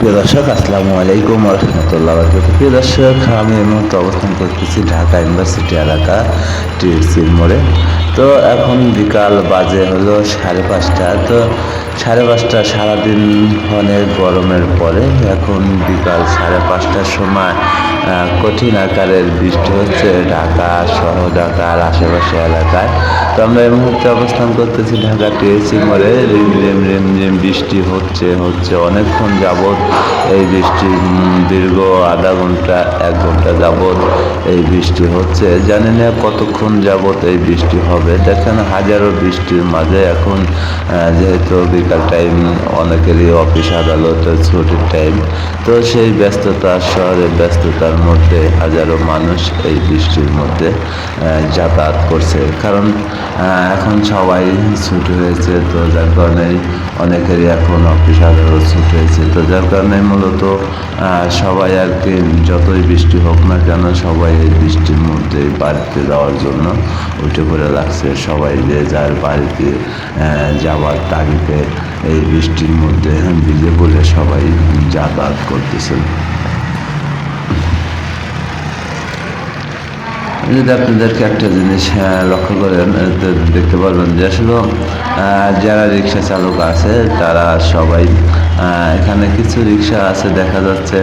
প্রিয় দর্শক, আসসালামু আলাইকুম রহমতুল্লাহ বরকাতুহ। প্রিয় দর্শক, আমি এই মুহূর্তে অবস্থান করতেছি ঢাকা ইউনিভার্সিটি এলাকা টিএসির মোড়ে তো এখন বিকাল বাজে হলো সাড়ে পাঁচটা তো সাড়ে পাঁচটা সারাদিন অনেক গরমের পরে এখন বিকাল সাড়ে পাঁচটার সময় কঠিন আকারের বৃষ্টি হচ্ছে ঢাকা সহ ঢাকার আশেপাশে এলাকায়। তো আমরা এই মুহূর্তে অবস্থান করতেছি ঢাকা টিএসি মোড়ে। রিম রিম রিম রিম বৃষ্টি হচ্ছে হচ্ছে অনেকক্ষণ যাবৎ এই বৃষ্টি দীর্ঘ আধা ঘণ্টা, এক ঘণ্টা যাবৎ এই বৃষ্টি হচ্ছে। জানি না কতক্ষণ যাবৎ এই বৃষ্টি হবে। দেখেন হাজারো বৃষ্টির মাঝে এখন যেহেতু বিকাল টাইম, অনেকেরই অফিস আদালত ছুটির টাইম। তো সেই ব্যস্ততা, শহরের ব্যস্ততার মধ্যে হাজারো মানুষ এই বৃষ্টির মধ্যে যাতায়াত করছে। কারণ এখন সবাই ছুটি হয়েছে তো যার কারণে অনেকেরই এখন অফিস আদালত ছুটি হয়েছে। তো যার কারণে মূলত সবাই আর কি যতই বৃষ্টি হোক না কেন সবাই এই বৃষ্টির মধ্যে বাড়িতে যাওয়ার জন্য উঠে পড়ে লাগছে। সবাই যে যার বাড়িতে যাওয়ার তাগিদে এই বৃষ্টির মধ্যে ভিজে পড়ে সবাই যাতায়াত করতেছেন যদি আপনাদেরকে একটা জিনিস লক্ষ্য করেন দেখতে পারবেন যে আসলে যারা রিক্সা চালক আছে, তারা সবাই এখানে কিছু রিক্সা আছে, দেখা যাচ্ছে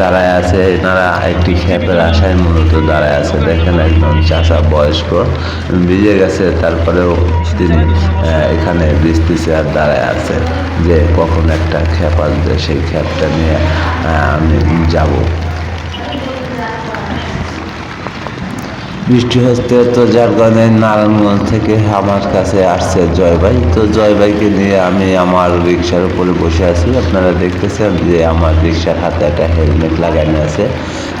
দাঁড়ায় আছে, এনারা একটি খ্যাপের আশায় মূলত দাঁড়ায় আছে। দেখেন একদম চাষা বয়স্ক, ভিজে গেছে, তারপরেও তিনি এখানে বৃষ্টিছে আর দাঁড়ায় আছে যে কখন একটা খ্যাপ আসবে, সেই খ্যাপটা নিয়ে আমি যাব। বৃষ্টি হচ্ছে তো যার কারণে নারায়ণগঞ্জ থেকে আমার কাছে আসছে জয় ভাই। তো জয় ভাইকে নিয়ে আমি আমার রিক্সার উপরে বসে আছি। আপনারা দেখতেছেন যে আমার রিক্সার হাতে একটা হেলমেট লাগানো আছে।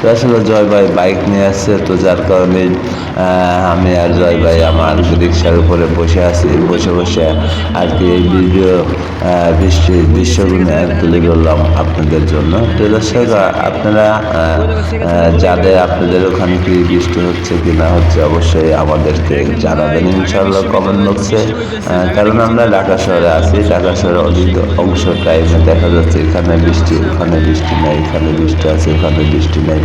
তো আসলে জয় ভাই বাইক নিয়ে আসছে, তো যার কারণে আমি আর জয় ভাই আমার রিক্সার উপরে বসে আছি। বসে বসে আর কি এই ভিডিও বৃষ্টির দৃশ্যগুলো তুলে ধরলাম আপনাদের জন্য। তো আপনারা যাদের, আপনাদের ওখানে কি বৃষ্টি হচ্ছে কি না হচ্ছে অবশ্যই আমাদেরকে জানাবেন ইনশাল্লাহ কমেন্ট বক্সে কারণ আমরা ঢাকা শহরে আছি, ঢাকা শহরে অধিক অংশ টাইমে দেখা যাচ্ছে, এখানে বৃষ্টি, ওখানে বৃষ্টি নাই, এখানে বৃষ্টি আছে, এখানে বৃষ্টি নেই।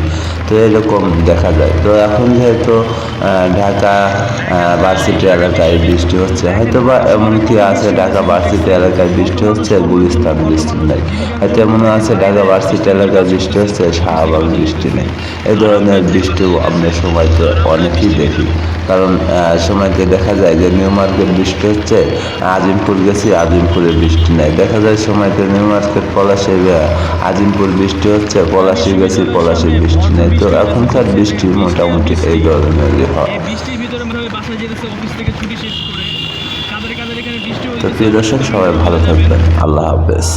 তো এরকম দেখা যায়। তো এখন যেহেতু ঢাকা ভার্সিটি এলাকায় বৃষ্টি হচ্ছে হয়তো বা এমন কি আছে ঢাকা ভার্সিটি এলাকায় বৃষ্টি হচ্ছে, গুলিস্তান বৃষ্টি নেই। হয়তো এমন আছে ঢাকা ভার্সিটি এলাকায় বৃষ্টি হচ্ছে, শাহবাগ বৃষ্টি নেই। এই ধরনের বৃষ্টিও আমরা সময়তে অনেকেই দেখি। কারণ সময়তে দেখা যায় যে নিউ মার্কেট বৃষ্টি হচ্ছে, আজিমপুর গেছি, আজিমপুরে বৃষ্টি নেই। দেখা যায় সময়তে নিউ মার্কেট পলাশে আজিমপুর বৃষ্টি হচ্ছে পলাশি গেছি পলাশি বৃষ্টি নেই। তো এখনকার বৃষ্টি মোটামুটি এই ধরনের হয়। বৃষ্টির ভিতরে মনে হয় বাসায় যেতেছে অফিস থেকে ছুটি শেষ করে। কাদের কাদের এখানে বৃষ্টি তো প্রিয় দর্শক সবাই ভালো থাকবেন। আল্লাহ হাফেজ।